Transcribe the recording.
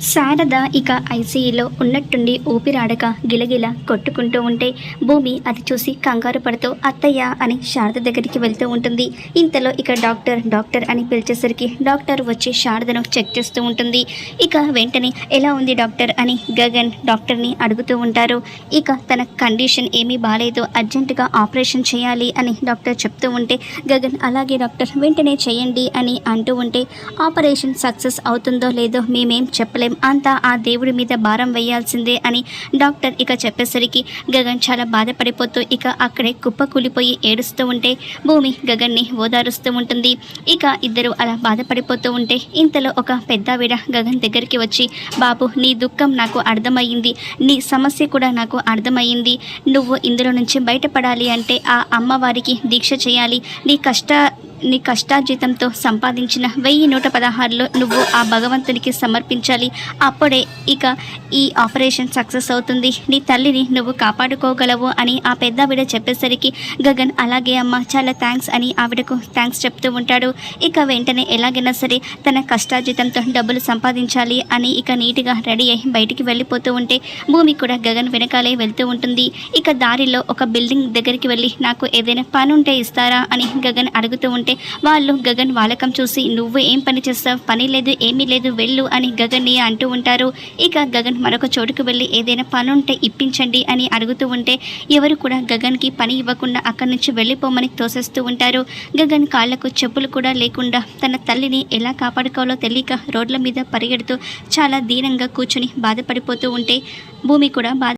శారద ఇక ఐసీయూలో ఉన్నట్టుండి ఊపిరాడక గిలగిల కొట్టుకుంటూ ఉంటే భూమి అది చూసి కంగారు పడుతూ అత్తయ్య అని శారద దగ్గరికి వెళ్తూ ఉంటుంది. ఇంతలో ఇక డాక్టర్ డాక్టర్ అని పిలిచేసరికి డాక్టర్ వచ్చి శారదను చెక్ చేస్తూ ఉంటుంది. ఇక వెంటనే ఎలా ఉంది డాక్టర్? అని గగన్ డాక్టర్ని అడుగుతూ ఉంటారు. ఇక తన కండిషన్ ఏమీ బాగాలేదు అర్జెంటుగా ఆపరేషన్ చేయాలి అని డాక్టర్ చెప్తూ ఉంటే గగన్ అలాగే డాక్టర్ వెంటనే చేయండి అని అంటూ ఉంటే ఆపరేషన్ సక్సెస్ అవుతుందో లేదో మేమేం చెప్పలేం అంతా ఆ దేవుడి మీద భారం వేయాల్సిందే అని డాక్టర్ ఇక చెప్పేసరికి గగన్ చాలా బాధపడిపోతూ ఇక అక్కడే కుప్ప కూలిపోయి ఏడుస్తూ ఉంటే భూమి గగన్ని ఓదారుస్తూ ఉంటుంది. ఇక ఇద్దరు అలా బాధపడిపోతూ ఉంటే ఇంతలో ఒక పెద్దావిడ గగన్ దగ్గరికి వచ్చి బాబు నీ దుఃఖం నాకు అర్థమయ్యింది. నీ సమస్య కూడా నాకు అర్థమయ్యింది. నువ్వు ఇందులో నుంచి బయటపడాలి అంటే ఆ అమ్మవారికి దీక్ష చేయాలి. నీ కష్ట నీ కష్టార్జితంతో సంపాదించిన వెయ్యి నూట పదహారులో నువ్వు ఆ భగవంతునికి సమర్పించాలి. అప్పుడే ఇక ఈ ఆపరేషన్ సక్సెస్ అవుతుంది. నీ తల్లిని నువ్వు కాపాడుకోగలవు అని ఆ పెద్ద ఆవిడ చెప్పేసరికి గగన్ అలాగే అమ్మ చాలా థ్యాంక్స్ అని ఆవిడకు థ్యాంక్స్ చెప్తూ ఉంటాడు. ఇక వెంటనే ఎలాగైనా సరే తన కష్టార్జితంతో డబ్బులు సంపాదించాలి అని ఇక నీట్గా రెడీ అయి బయటికి వెళ్ళిపోతూ ఉంటే భూమి కూడా గగన్ వెనకాలే వెళ్తూ ఉంటుంది. ఇక దారిలో ఒక బిల్డింగ్ దగ్గరికి వెళ్ళి నాకు ఏదైనా పని ఉంటే ఇస్తారా? అని గగన్ అడుగుతూ ఉంటే వాళ్ళు గగన్ వాలకం చూసి నువ్వు ఏం పని చేస్తావు? పని లేదు ఏమీ లేదు వెళ్ళు అని గగన్ని అంటూ ఉంటారు. ఇక గగన్ మరొక చోటుకు వెళ్ళి ఏదైనా పని ఉంటే ఇప్పించండి అని అడుగుతూ ఉంటే ఎవరు కూడా గగన్కి పని ఇవ్వకుండా అక్కడి నుంచి వెళ్ళిపోమని తోసేస్తూ ఉంటారు. గగన్ కాళ్ళకు చెప్పులు కూడా లేకుండా తన తల్లిని ఎలా కాపాడుకోవాలో తెలియక రోడ్ల మీద పరిగెడుతూ చాలా దీనంగా కూర్చుని బాధపడిపోతూ ఉంటే భూమి కూడా బాధ